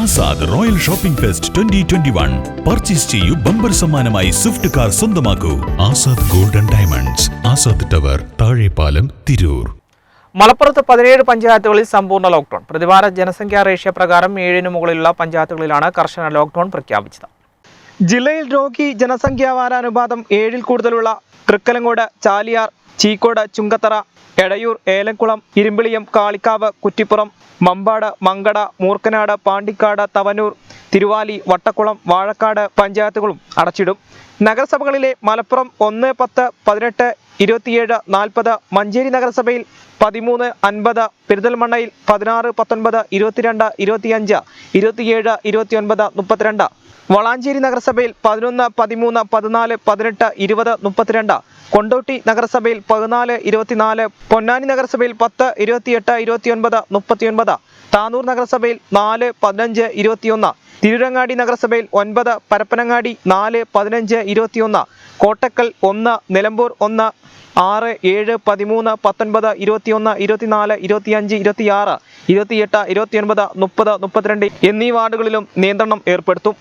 Azad royal shopping fest twenty twenty one. Purchase ചെയ്യൂ bumper സമ്മാനമായി Swift car സ്വന്തമാക്കൂ. Azad golden diamonds Azad tower Thazhepalam Tirur. മലപ്പുറത്ത് പതിനേഴ് പഞ്ചായത്തുകളിൽ സമ്പൂർണ ലോക്ക്ഡൌൺ. പ്രതിവാര ജനസംഖ്യാ റേഷ്യ പ്രകാരം ഏഴിന് മുകളിലുള്ള പഞ്ചായത്തുകളിലാണ് കർശന ലോക്ക്ഡൌൺ പ്രഖ്യാപിച്ചത്. ജില്ലയിൽ രോഗി ജനസംഖ്യാ വാരാനുപാതം ഏഴിൽ കൂടുതലുള്ള തൃക്കലങ്ങോട് ചാലിയാർ ചീക്കോട് ചുങ്കത്തറ എടയൂർ ഏലംകുളം ഇരുമ്പിളിയം കാളിക്കാവ് കുറ്റിപ്പുറം മമ്പാട് മങ്കട മൂർക്കനാട് പാണ്ടിക്കാട് തവനൂർ തിരുവാലി വട്ടക്കുളം വാഴക്കാട് പഞ്ചായത്തുകളും അടച്ചിടും. നഗരസഭകളിലെ മലപ്പുറം ഒന്ന് പത്ത് പതിനെട്ട് ഇരുപത്തിയേഴ് നാൽപ്പത് മഞ്ചേരി നഗരസഭയിൽ പതിമൂന്ന് അൻപത് പെരുതൽമണ്ണയിൽ പതിനാറ് പത്തൊൻപത് ഇരുപത്തിരണ്ട് ഇരുപത്തിയഞ്ച് ഇരുപത്തിയേഴ് ഇരുപത്തിയൊൻപത് മുപ്പത്തിരണ്ട്. വളാഞ്ചേരി നഗരസഭയിൽ പതിനൊന്ന് പതിമൂന്ന് പതിനാല് പതിനെട്ട് ഇരുപത് മുപ്പത്തിരണ്ട്. കൊണ്ടോട്ടി നഗരസഭയിൽ പതിനാല് ഇരുപത്തിനാല്. പൊന്നാനി നഗരസഭയിൽ പത്ത് ഇരുപത്തിയെട്ട് ഇരുപത്തിയൊൻപത് മുപ്പത്തിയൊൻപത്. താനൂർ നഗരസഭയിൽ നാല് പതിനഞ്ച് ഇരുപത്തിയൊന്ന്. തിരുരങ്ങാടി നഗരസഭയിൽ ഒൻപത് പരപ്പനങ്ങാടി നാല് പതിനഞ്ച് ഇരുപത്തിയൊന്ന്. കോട്ടക്കൽ ഒന്ന് നിലമ്പൂർ ഒന്ന്. ആറ് ഏഴ് പതിമൂന്ന് പത്തൊൻപത് ഇരുപത്തിയൊന്ന് ഇരുപത്തിനാല് ഇരുപത്തിയഞ്ച് ഇരുപത്തിയാറ് ഇരുപത്തിയെട്ട് ഇരുപത്തിയൊൻപത് മുപ്പത് മുപ്പത്തിരണ്ട് എന്നീ വാർഡുകളിലും നിയന്ത്രണം ഏർപ്പെടുത്തും.